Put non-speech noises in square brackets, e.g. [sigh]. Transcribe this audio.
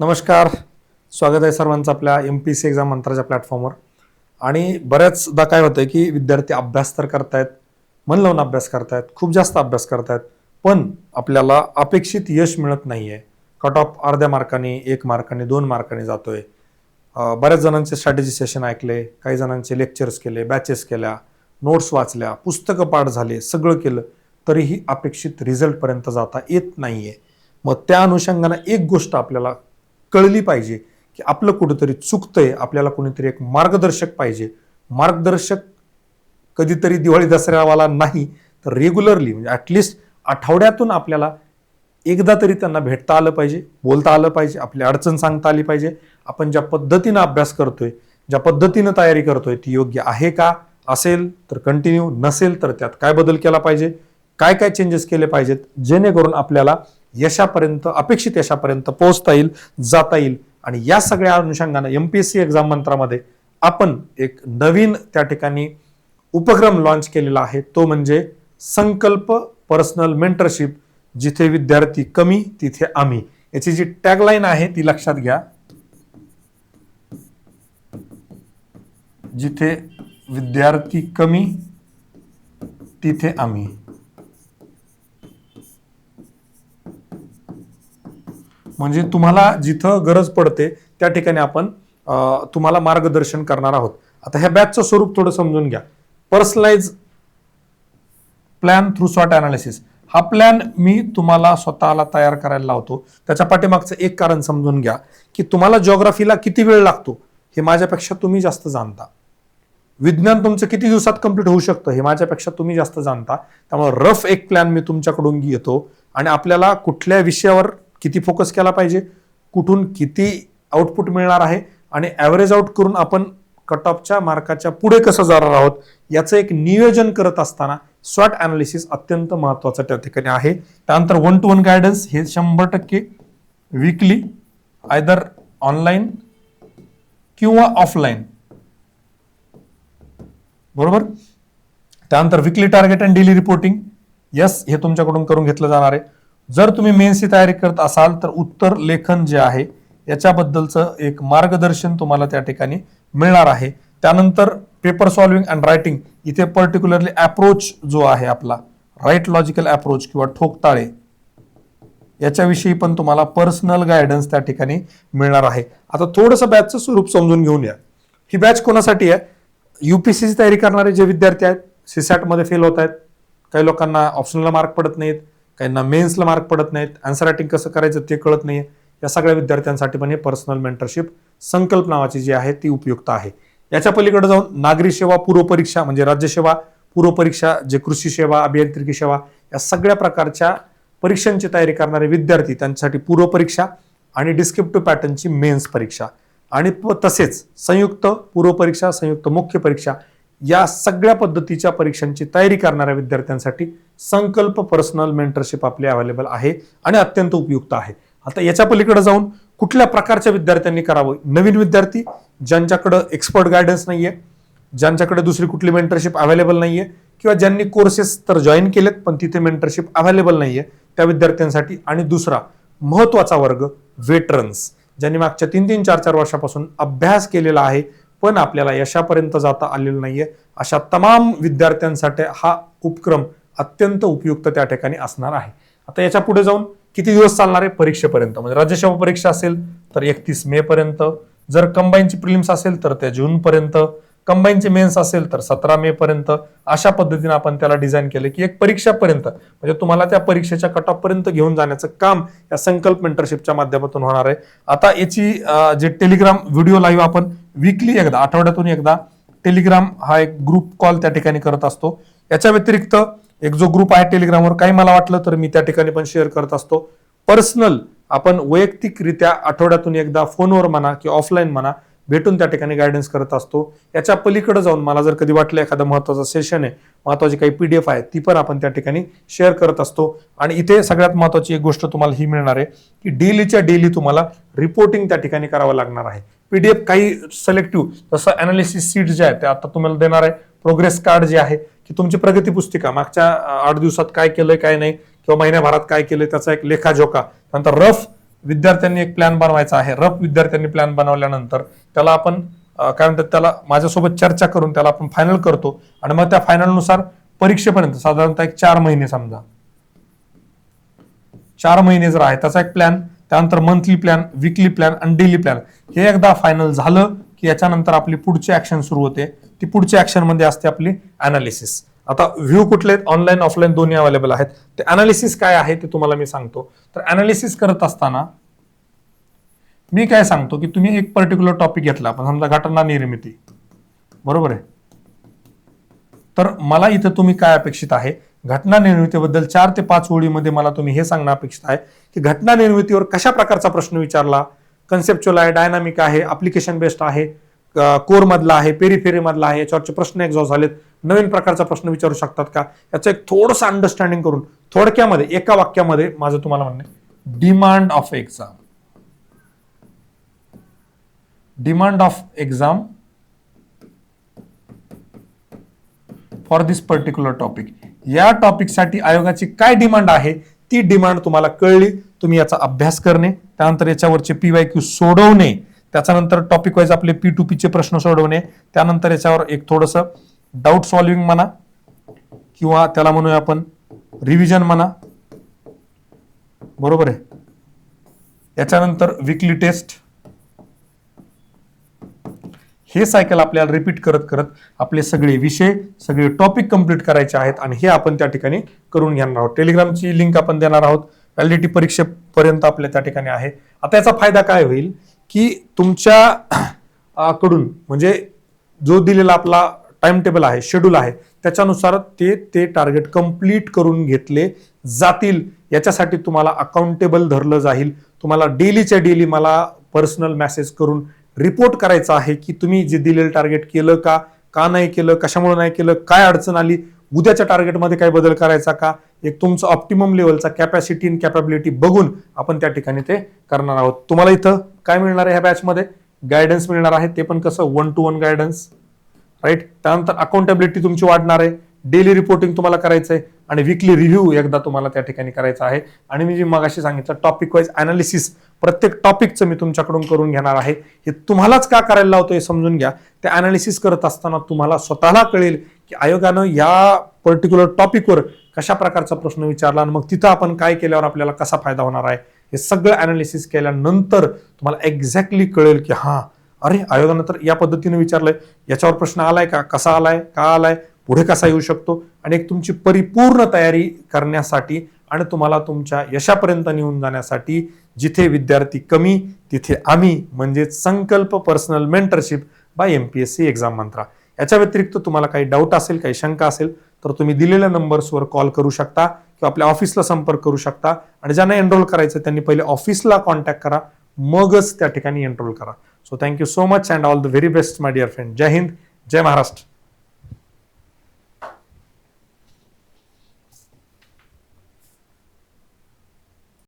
नमस्कार. स्वागत आहे सर्वांचं आपल्या एम पी सी एक्झाम मंत्राच्या प्लॅटफॉर्मवर आणि बऱ्याचदा काय होतं की विद्यार्थी अभ्यास तर करतायत मन लावून अभ्यास करतायत खूप जास्त अभ्यास करतायत पण आपल्याला अपेक्षित यश मिळत नाही आहे कट ऑफ अर्ध्या मार्काने एक मार्काने दोन मार्काने जातोय. आहे बऱ्याच जणांचे स्ट्रॅटेजी सेशन ऐकले काही जणांचे लेक्चर्स केले बॅचेस केल्या नोट्स वाचल्या पुस्तकं पाठ झाले सगळं केलं तरीही अपेक्षित रिझल्टपर्यंत जाता येत नाही आहे मग त्या अनुषंगानं एक गोष्ट आपल्याला कळली पाहिजे की आपलं कुठंतरी चुकतंय आपल्याला कोणीतरी एक मार्गदर्शक पाहिजे. मार्गदर्शक कधीतरी दिवाळी दसऱ्यावाला नाही तर रेग्युलरली म्हणजे ॲटलिस्ट आठवड्यातून आपल्याला एकदा तरी त्यांना भेटता आलं पाहिजे बोलता आलं पाहिजे आपली अडचण सांगता आली पाहिजे. आपण ज्या पद्धतीनं अभ्यास करतोय ज्या पद्धतीनं तयारी करतोय ती योग्य आहे का असेल तर कंटिन्यू नसेल तर त्यात काय बदल केला पाहिजे काय काय चेंजेस केले पाहिजेत जेणेकरून आपल्याला यशापर्यंत अपेक्षित यशापर्यंत पोहोचता येईल जाता येईल. आणि या सगळ्या अनुषंगानं M P S C exam मंत्रामध्ये आपण एक नवीन त्या ठिकाणी उपक्रम लॉन्च केलेला आहे. तो म्हणजे संकल्प पर्सनल मेंटरशिप जिथे विद्यार्थी कमी तिथे आम्ही. याची जी टॅगलाईन आहे ती लक्षात घ्या. जिथे विद्यार्थी कमी तिथे आम्ही. म्हणजे तुम्हाला जिथं गरज पडते त्या ठिकाणी आपण तुम्हाला मार्गदर्शन करणार आहोत. आता ह्या बॅचचं स्वरूप थोडं समजून घ्या. Personalise plan through short analysis हा प्लॅन मी तुम्हाला स्वतःला तयार करायला लावतो. त्याच्या पाठीमागचं एक कारण समजून घ्या की तुम्हाला जॉग्राफीला किती वेळ लागतो हे माझ्यापेक्षा तुम्ही जास्त जाणता. विज्ञान तुमचं किती दिवसात कंप्लीट होऊ शकतं हे माझ्यापेक्षा तुम्ही जास्त जाणता. त्यामुळे रफ एक प्लॅन मी तुमच्याकडून घेतो. आणि आपल्याला कुठल्या विषयावर किती फोकस केला पाहिजे कुठून किती आउटपुट मिळणार आहे आणि ॲव्हरेज आउट करून आपण कट ऑफच्या मार्काच्या पुढे कसं जाणार आहोत याचं एक नियोजन करत असताना स्वॉट अनालिसिस अत्यंत महत्वाचं त्या ठिकाणी आहे. त्यानंतर वन टू वन गायडन्स हे शंभर टक्के विकली आयदर ऑनलाईन किंवा ऑफलाईन बरोबर? त्यानंतर weekly target and daily reporting yes हे तुमच्याकडून करून घेतलं जाणार आहे. जर तुम्ही मेन्सची तयारी करत असाल तर उत्तर लेखन जे आहे याच्याबद्दलचं एक मार्गदर्शन तुम्हाला त्या ठिकाणी मिळणार आहे. त्यानंतर पेपर सॉल्विंग अँड रायटिंग इथे पर्टिक्युलरली अप्रोच जो आहे आपला राईट लॉजिकल अप्रोच किंवा ठोकताळे याच्याविषयी पण तुम्हाला पर्सनल गायडन्स त्या ठिकाणी मिळणार आहे. आता थोडंसं बॅचचं स्वरूप समजून घेऊन या. ही बॅच कोणासाठी आहे? युपीसीची तयारी करणारे जे विद्यार्थी आहेत सीसॅटमध्ये फेल होत आहेत. काही लोकांना ऑप्शनला मार्क पडत नाहीत. काहींना मेन्सला मार्क पडत नाहीत आन्सर रायटिंग कसं करायचं ते कळत नाही या सगळ्या विद्यार्थ्यांसाठी पण हे पर्सनल मेंटरशिप संकल्प नावाची जी आहे ती उपयुक्त आहे. याच्या पलीकडे जाऊन नागरी सेवा पूर्वपरीक्षा म्हणजे राज्यसेवा पूर्वपरीक्षा जे कृषी सेवा अभियांत्रिकी सेवा या सगळ्या प्रकारच्या परीक्षांची तयारी करणारे विद्यार्थी त्यांच्यासाठी पूर्वपरीक्षा आणि डिस्क्रिप्टिव्ह पॅटर्नची मेन्स परीक्षा. आणि प- तसेच संयुक्त पूर्वपरीक्षा संयुक्त मुख्य परीक्षा या सगळ्या पद्धतीच्या परीक्षांची तयारी करणाऱ्या विद्यार्थ्यांसाठी संकल्प पर्सनल मेंटरशिप आपली अवेलेबल आहे आणि अत्यंत उपयुक्त आहे. आता याच्या पलीकडे जाऊन कुठल्या प्रकारच्या विद्यार्थ्यांनी करावं? नवीन विद्यार्थी ज्यांच्याकडं एक्सपर्ट गायडन्स नाहीये ज्यांच्याकडे दुसरी कुठली मेंटरशिप अवेलेबल नाहीये किंवा ज्यांनी कोर्सेस तर जॉईन केलेत पण तिथे मेंटरशिप अवेलेबल नाहीये त्या विद्यार्थ्यांसाठी आणि दुसरा महत्त्वाचा वर्ग वेटरन्स ज्यांनी मागच्या तीन तीन चार चार वर्षापासून अभ्यास केलेला आहे पण आपल्याला यशापर्यंत जाता आलेलं नाहीये. अशा तमाम विद्यार्थ्यांसाठी हा उपक्रम अत्यंत उपयुक्त त्या ठिकाणी असणार आहे. आता याच्यापुढे जाऊन किती दिवस चालणार आहे? परीक्षेपर्यंत. म्हणजे राज्यसेवा परीक्षा असेल तर एकतीस मे पर्यंत. जर कंबाईनची प्रिलिम्स असेल तर त्या जूनपर्यंत कंबाईनचे मेन्स असेल तर सतरा मे पर्यंत. अशा पद्धतीने आपण त्याला डिझाईन केले की एक परीक्षापर्यंत. म्हणजे तुम्हाला त्या परीक्षेच्या कट ऑफ पर्यंत घेऊन जाण्याचं काम या संकल्प मेंटरशिपच्या माध्यमातून होणार आहे. आता याची जे टेलिग्राम व्हिडिओ लाईव्ह आपण वीकली एकदा आठवड्यातून एकदा टेलिग्राम हा एक ग्रुप कॉल त्या ठिकाणी करत असतो. याच्या व्यतिरिक्त एक जो ग्रुप आहे टेलिग्रामवर काही मला वाटलं तर मी त्या ठिकाणी पण शेअर करत असतो. पर्सनल आपण वैयक्तिकरित्या आठवड्यातून एकदा फोनवर म्हणा किंवा ऑफलाईन म्हणा भेटून त्या ठिकाणी गायडन्स करत असतो. याच्या पलीकडे जाऊन मला जर कधी वाटलं एखादं महत्वाचं सेशन आहे महत्वाची काही पी डी एफ आहे ती पण आपण त्या ठिकाणी शेअर करत असतो. आणि इथे सगळ्यात महत्वाची एक गोष्ट तुम्हाला ही मिळणार आहे की डेलीच्या डेली तुम्हाला रिपोर्टिंग त्या ठिकाणी करावं लागणार आहे. पी डी एफ काही सिलेक्टिव्ह जसं अनालिसिस सीट जे आहे ते आता तुम्हाला देणार आहे. प्रोग्रेस कार्ड जे आहे की तुमची प्रगती पुस्तिका मागच्या आठ दिवसात काय केलंय काय नाही किंवा महिन्याभरात काय केलंय त्याचा एक लेखाजोखा. नंतर रफ विद्यार्थ्यांनी एक प्लॅन बनवायचा आहे. रफ विद्यार्थ्यांनी प्लॅन बनवल्यानंतर त्याला आपण काय म्हणतात त्याला माझ्यासोबत चर्चा करून त्याला आपण फायनल करतो. आणि मग त्या फायनलनुसार परीक्षेपर्यंत साधारणतः एक चार महिने समजा. चार महिने जर आहे त्याचा एक प्लॅन त्यानंतर मंथली प्लॅन विकली प्लॅन आणि डेली प्लॅन हे एकदा फायनल झालं की याच्यानंतर आपली पुढची ऍक्शन सुरू होते. ती पुढच्या ऍक्शनमध्ये असते आपली अनालिसिस आता व्ह्यू कुठले आहेत? ऑनलाईन ऑफलाईन दोन्ही अवेलेबल आहेत. ते अनालिसिस काय आहे ते तुम्हाला मी सांगतो. तर अनालिसिस करत असताना मी काय सांगतो की तुम्ही एक पर्टिक्युलर टॉपिक घेतला. आपण समजा घटना निर्मिती. बरोबर आहे? तर मला इथं तुम्ही काय अपेक्षित आहे? घटना निर्मितीबद्दल चार ते पाच ओळीमध्ये मला तुम्ही हे सांगणं अपेक्षित आहे की घटना निर्मितीवर कशा प्रकारचा प्रश्न विचारला? कन्सेप्च्युअल आहे डायनामिक आहे अप्लिकेशन बेस्ड आहे कोर मधला आहे पेरीफेरीमधला आहे याच्यावरचे प्रश्न एक्झॉस्ट झालेत. नवीन प्रकारचा प्रश्न विचारू शकतात का? याचं एक थोडंसं अंडरस्टँडिंग करून थोडक्यामध्ये एका वाक्यामध्ये माझं तुम्हाला म्हणणे demand of exam demand of exam for this particular topic या टॉपिकसाठी आयोगाची काय डिमांड आहे? ती डिमांड तुम्हाला कळली तुम्ही याचा अभ्यास करणे त्यानंतर याच्यावरचे पी वाय क्यू सोडवणे त्याच्यानंतर टॉपिक वाईज आपले पी टू पीचे प्रश्न सोडवणे त्यानंतर याच्यावर एक थोडंसं डाऊट सॉल्विंग म्हणा किंवा त्याला म्हणूया आपण रिव्हिजन म्हणा. बरोबर आहे? याच्यानंतर विकली टेस्ट हे सायकल आपल्याला रिपीट करत करत आपले सगळे विषय सगळे टॉपिक कंप्लीट करायचे आहेत आणि हे आपण त्या ठिकाणी करून घेणार आहोत. टेलिग्रामची लिंक आपण देणार आहोत. व्हॅलिडिटी परीक्षेपर्यंत आपल्या त्या ठिकाणी आहे. आता याचा फायदा काय होईल की तुमच्या [clears throat] कडून म्हणजे जो दिलेला आपला टाइम टेबल आहे शेड्यूल आहे त्याच्यानुसार ते ते टार्गेट कंप्लीट करून घेतले जातील. याच्यासाठी तुम्हाला अकाउंटेबल धरलं जाईल. तुम्हाला डेलीच्या डेली मला पर्सनल मेसेज करून रिपोर्ट करायचा आहे की तुम्ही जे दिलेलं टार्गेट केलं का? का नाही केलं? कशामुळे नाही केलं? काय अडचण आली? उद्याच्या टार्गेटमध्ये काय बदल करायचा का? एक तुमचं ऑप्टिमम लेवलचा कॅपॅसिटी आणि कॅपॅबिलिटी बघून आपण त्या ठिकाणी ते करणार आहोत. तुम्हाला इथं काय मिळणार आहे ह्या बॅचमध्ये गायडन्स मिळणार आहे. ते पण कसं? One to one guidance right त्यानंतर अकाउंटेबिलिटी तुमची वाढणार आहे. डेली रिपोर्टिंग तुम्हाला करायचं आहे आणि विकली रिव्ह्यू एकदा तुम्हाला त्या ठिकाणी करायचा आहे. आणि मी जे मगाशी सांगितलं टॉपिक वाईज अनालिसिस प्रत्येक टॉपिकचं मी तुमच्याकडून करून घेणार आहे. हे तुम्हालाच का करायला लावतो हे समजून घ्या. ते अनालिसिस करत असताना तुम्हाला स्वतःला कळेल की आयोगानं या पर्टिक्युलर टॉपिकवर कशा प्रकारचा प्रश्न विचारला आणि मग तिथं आपण काय केल्यावर आपल्याला कसा फायदा होणार आहे? हे सगळं अनालिसिस केल्यानंतर तुम्हाला एक्झॅक्टली कळेल की हां अरे आयोगानं तर या पद्धतीने विचारलंय. याच्यावर प्रश्न आलाय का? कसा आलाय? का आलाय? पुढे कसा येऊ शकतो आणि एक तुमची परिपूर्ण तयारी करण्यासाठी आणि तुम्हाला तुमच्या यशापर्यंत नेऊन जाण्यासाठी जिथे विद्यार्थी कमी तिथे आम्ही म्हणजेच Sankalp personal mentorship by M P S C exam Mantra याच्या व्यतिरिक्त तुम्हाला काही डाऊट असेल काही शंका असेल तर तुम्ही दिलेल्या नंबर्सवर कॉल करू शकता किंवा आपल्या ऑफिसला संपर्क करू शकता आणि ज्यांना एनरोल करायचं त्यांनी पहिले ऑफिसला कॉन्टॅक्ट करा मगच त्या ठिकाणी एनरोल करा. So thank you so much and all the very best my dear friend Jai Hind Jai Maharashtra.